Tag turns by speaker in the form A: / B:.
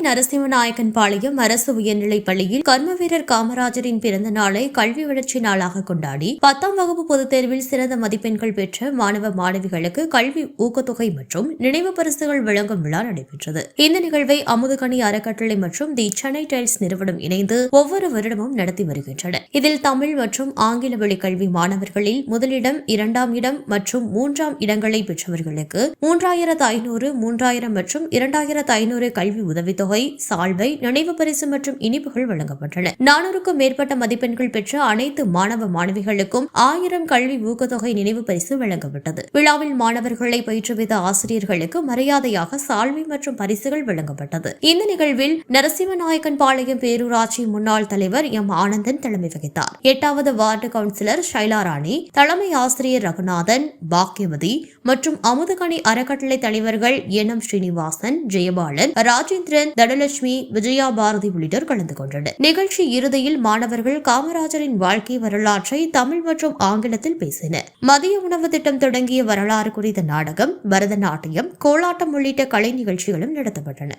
A: நரசிம்மநாயக்கன் பாளையம் அரசு உயர்நிலைப் பள்ளியில் கர்ம வீரர் காமராஜரின் பிறந்த நாளை கல்வி வளர்ச்சி நாளாக கொண்டாடி பத்தாம் வகுப்பு பொதுத் தேர்வில் சிறந்த மதிப்பெண்கள் பெற்ற மாணவ மாணவிகளுக்கு கல்வி ஊக்கத்தொகை மற்றும் நினைவு பரிசுகள் வழங்கும் விழா நடைபெற்றது. இந்த நிகழ்வை அமுதுகனி அறக்கட்டளை மற்றும் தி சென்னை டைல்ஸ் நிறுவனம் இணைந்து ஒவ்வொரு வருடமும் நடத்தி வருகின்றன இதில் தமிழ் மற்றும் ஆங்கில வழி கல்வி மாணவர்களில் முதலிடம் இரண்டாம் இடம் மற்றும் மூன்றாம் இடங்களை பெற்றவர்களுக்கு மூன்றாயிரத்து ஐநூறு மூன்றாயிரம் மற்றும் இரண்டாயிரத்து ஐநூறு கல்வி உதவித்தொகை சால்வை நினைவு பரிசு மற்றும் இனிப்புகள் வழங்கப்பட்டன. நானூறுக்கும் மேற்பட்ட மதிப்பெண்கள் பெற்ற அனைத்து மாணவ மாணவிகளுக்கும் ஆயிரம் கல்வி ஊக்கத்தொகை நினைவு பரிசு வழங்கப்பட்டது. விழாவில் மாணவர்களை பயிற்றுவித்த ஆசிரியர்களுக்கு மரியாதையாக சால்வை மற்றும் பரிசுகள் வழங்கப்பட்டது. இந்த நிகழ்வில் நரசிம்மநாயக்கன் பாளையம் பேரூராட்சி முன்னாள் தலைவர் எம். ஆனந்தன் தலைமை வகித்தார். எட்டாவது வார்டு கவுன்சிலர் ஷைலா ராணி தலைமை ஆசிரியர் ரகுநாதன் பாக்கியவதி மற்றும் அமுதகணி அறக்கட்டளை தலைவர்கள் என். எம். ஸ்ரீனிவாசன் ஜெயபாலன் ராஜேந்திரன் தனலட்சுமி விஜயா பாரதி உள்ளிட்டோர் கலந்து கொண்டனர். நிகழ்ச்சி இறுதியில் மாணவர்கள் காமராஜரின் வாழ்க்கை வரலாற்றை தமிழ் மற்றும் ஆங்கிலத்தில் பேசினர். மதிய உணவு திட்டம் தொடங்கிய வரலாறு குறித்த நாடகம் பரதநாட்டியம் கோலாட்டம் உள்ளிட்ட கலை நிகழ்ச்சிகளும் நடத்தப்பட்டன.